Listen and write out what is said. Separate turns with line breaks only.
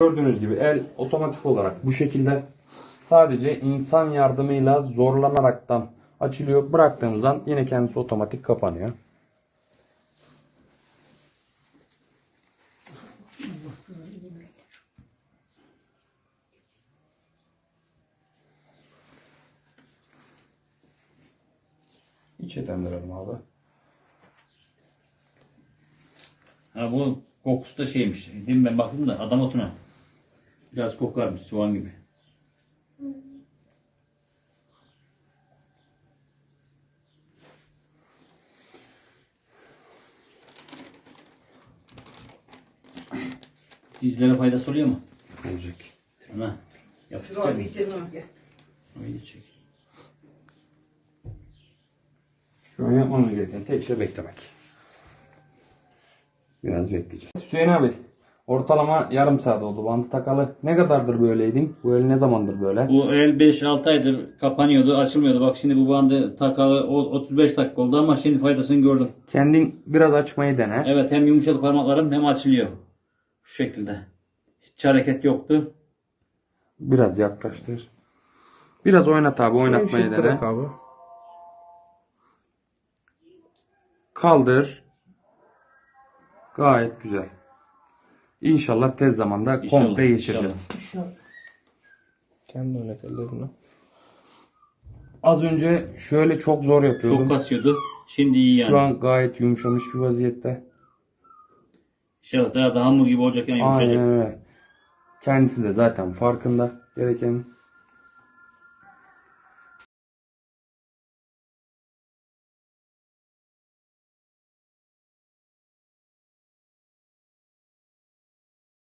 Gördüğünüz gibi el otomatik olarak bu şekilde sadece insan yardımıyla zorlanaraktan açılıyor. Bıraktığımız an yine kendisi otomatik kapanıyor. İçe döndürelim abi.
Ha bu kokusu da şeymiş. Değil ben baktım da adam otuna. Biraz kokarmış soğan gibi. Dizlere faydası oluyor mu?
Olacak.
Ana.
Rol
mı? Öyle çek.
Şu an yapmamız gereken tek şey beklemek. Biraz bekleyeceğiz. Hüseyin abi ortalama yarım saat oldu bandı takalı. Ne kadardır böyleydin? Bu el ne zamandır böyle?
Bu el 5-6 aydır kapanıyordu, açılmıyordu. Bak şimdi bu bandı takalı o- 35 dakika oldu ama şimdi faydasını gördüm.
Kendin biraz açmayı dene.
Evet hem yumuşadı parmaklarım hem açılıyor. Şu şekilde. Hiç hareket yoktu.
Biraz yaklaştır. Biraz oynat abi oynatmayı dene.
abi.
Kaldır. Gayet güzel. İnşallah tez zamanda
İnşallah,
komple geçireceğiz.
Kendi oynat ellerini.
Az önce şöyle çok zor yapıyordum.
Çok kasıyordu. Şimdi iyi yani.
Şu an gayet yumuşamış bir vaziyette.
İnşallah daha da hamur gibi olacak yani yumuşayacak.
Aynen öyle. Kendisi de zaten farkında gereken.